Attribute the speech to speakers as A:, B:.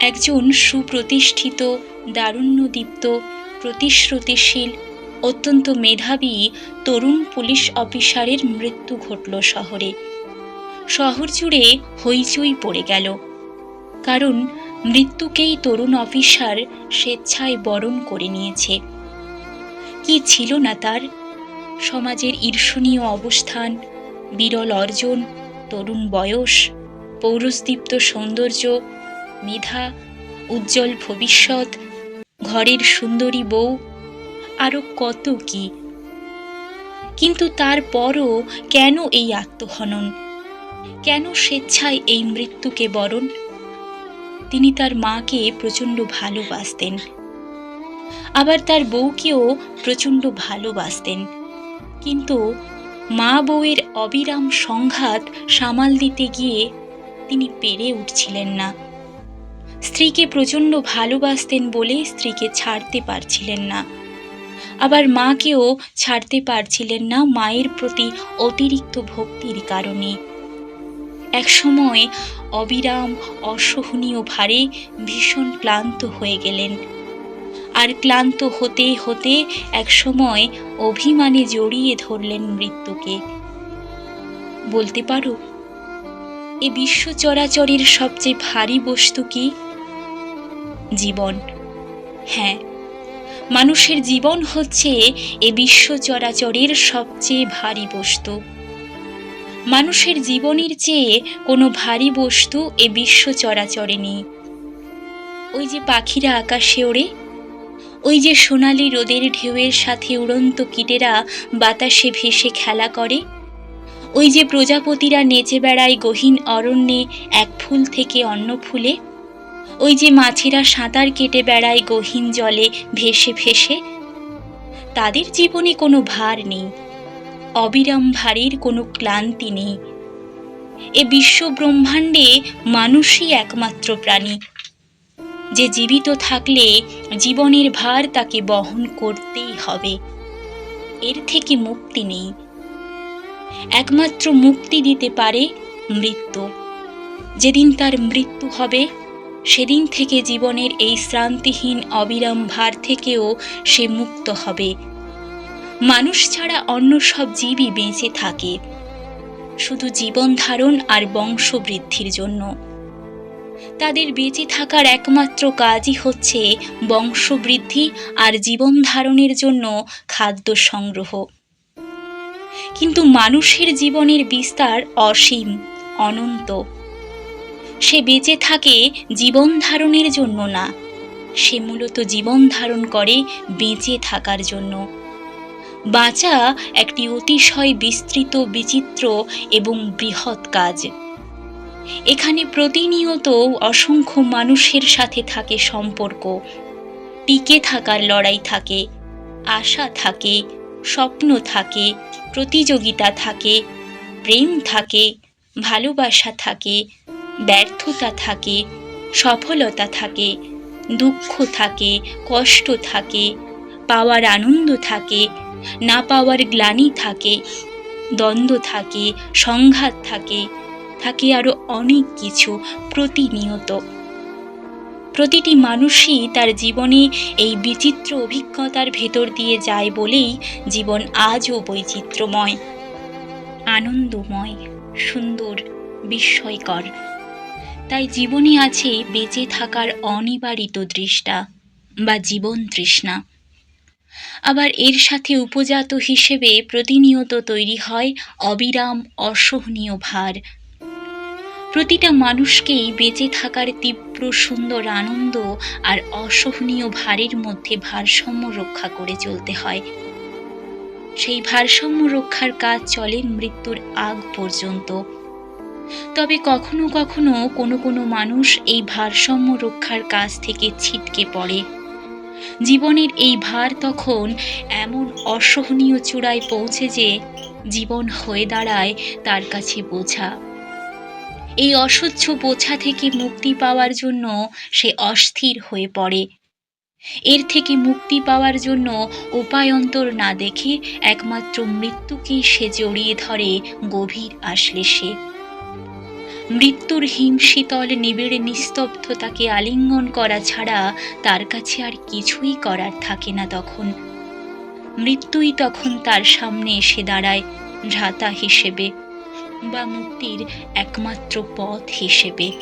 A: একজন সুপ্রতিষ্ঠিত, দারুণ্যদীপ্ত, প্রতিশ্রুতিশীল, অত্যন্ত মেধাবী তরুণ পুলিশ অফিসারের মৃত্যু ঘটল শহরে। শহর জুড়ে হইচই পড়ে গেল। কারণ মৃত্যুকেই তরুণ অফিসার স্বেচ্ছায় বরণ করে নিয়েছে। কি ছিল না তার? সমাজের ঈর্ষণীয় অবস্থান, বিরল অর্জন, তরুণ বয়স পৌরস্দীপ্ত সৌন্দর্য মেধা, উজ্জ্বল ভবিষ্যৎ, ঘরের সুন্দরী বউ আরও কত কি। কিন্তু তারপরও কেন এই আত্মহনন? কেন স্বেচ্ছায় এই মৃত্যুকে বরণ? তিনি তার মাকে প্রচণ্ড ভালোবাসতেন। আবার তার বউকেও প্রচণ্ড ভালোবাসতেন। কিন্তু মা বউয়ের অবিরাম সংঘাত সামাল দিতে গিয়ে তিনি পেরে উঠছিলেন না। স্ত্রীকে প্রচণ্ড ভালোবাসতেন বলে স্ত্রীকে ছাড়তে পারছিলেন না। আবার মাকেও ছাড়তে পারছিলেন না মায়ের প্রতি অতিরিক্ত ভক্তির কারণে। একসময় অবিরাম অসহনীয় ভারে ভীষণ ক্লান্ত হয়ে গেলেন। আর ক্লান্ত হতে হতে একসময় অভিমানে জড়িয়ে ধরলেন মৃত্যুকে। বলতে পারো, এ বিশ্ব চরাচরের সবচেয়ে ভারী বস্তু কি? জীবন। হ্যাঁ মানুষের জীবন হচ্ছে এ বিশ্ব চরাচরের সবচেয়ে ভারী বস্তু। মানুষের জীবনের চেয়ে কোনো ভারী বস্তু এ বিশ্ব চরাচরে নেই। ওই যে পাখিরা আকাশে ওড়ে, ওই যে সোনালি রোদের ঢেউয়ের সাথে উড়ন্ত কীটেরা বাতাসে ভেসে খেলা করে, ওই যে প্রজাপতিরা নেচে বেড়ায় গহীন অরণ্যে এক ফুল থেকে অন্য ফুলে ওই যে মাছিরা সাঁতার কেটে বেড়ায় গহীন জলে ভেসে ভেসে, তাদের জীবনে কোনো ভার নেই, অবিরাম ভারের কোনো ক্লান্তি নেই। এ বিশ্ব ব্রহ্মাণ্ডে মানুষই একমাত্র প্রাণী, যে জীবিত থাকলে জীবনের ভার তাকে বহন করতেই হবে। এর থেকে মুক্তি নেই। একমাত্র মুক্তি দিতে পারে মৃত্যু। যেদিন তার মৃত্যু হবে সেদিন থেকে জীবনের এই শ্রান্তিহীন অবিরাম ভার থেকেও সে মুক্ত হবে। মানুষ ছাড়া অন্য সব জীবই বেঁচে থাকে। শুধু জীবন ধারণ আর বংশবৃদ্ধির জন্য। তাদের বেঁচে থাকার একমাত্র কাজই হচ্ছে বংশবৃদ্ধি আর জীবন ধারণের জন্য খাদ্য সংগ্রহ। কিন্তু মানুষের জীবনের বিস্তার অসীম, অনন্ত। সে বেঁচে থাকে জীবন ধারণের জন্য না। সে মূলত জীবন ধারণ করে বেঁচে থাকার জন্য। বাঁচা একটি অতিশয় বিস্তৃত, বিচিত্র এবং বৃহৎ কাজ। এখানে প্রতিনিয়ত অসংখ্য মানুষের সাথে থাকে সম্পর্ক। টিকে থাকার লড়াই থাকে, আশা থাকে, স্বপ্ন থাকে, প্রতিযোগিতা থাকে, প্রেম থাকে, ভালোবাসা থাকে ব্যর্থতা থাকে, সফলতা থাকে, দুঃখ থাকে, কষ্ট থাকে, পাওয়ার আনন্দ থাকে, না পাওয়ার গ্লানি থাকে, দ্বন্দ্ব থাকে, সংঘাত থাকে থাকে আরও অনেক কিছু প্রতিনিয়ত। প্রতিটি মানুষই তার জীবনে এই বিচিত্র অভিজ্ঞতার ভেতর দিয়ে যায় বলেই জীবন আজও বৈচিত্র্যময়, আনন্দময়, সুন্দর, বিস্ময়কর। তাই জীবনে আছে বেঁচে থাকার অনিবারিত দৃষ্টা বা জীবন তৃষ্ণা। আবার এর সাথে উপজাত হিসেবে প্রতিনিয়ত তৈরি হয় অবিরাম অসহনীয় ভার। প্রতিটা মানুষকেই বেঁচে থাকার তীব্র সুন্দর আনন্দ আর অসহনীয় ভারের মধ্যে ভারসাম্য রক্ষা করে চলতে হয়। সেই ভারসাম্য রক্ষার কাজ চলে মৃত্যুর আগ পর্যন্ত। তবে কখনো কখনো কোনো কোনো মানুষ এই ভারসাম্য রক্ষার কাজ থেকে ছিটকে পড়ে। জীবনের এই ভার তখন এমন অসহনীয় চূড়ায় পৌঁছে যে জীবন হয়ে দাঁড়ায় তার কাছে বোঝা। এই অসহ্য বোঝা থেকে মুক্তি পাওয়ার জন্য সে অস্থির হয়ে পড়ে। এর থেকে মুক্তি পাওয়ার জন্য উপায়ন্তর না দেখে একমাত্র মৃত্যুকেই সে জড়িয়ে ধরে গভীর আশ্লেষে। মৃত্যুর হিমশীতল নিবিড় নিস্তব্ধতাকে আলিঙ্গন করা ছাড়া তার কাছে আর কিছুই করার থাকে না তখন। মৃত্যুই তখন তার সামনে এসে দাঁড়ায় ভ্রাতা হিসেবে বা মুক্তির একমাত্র পথ হিসেবে।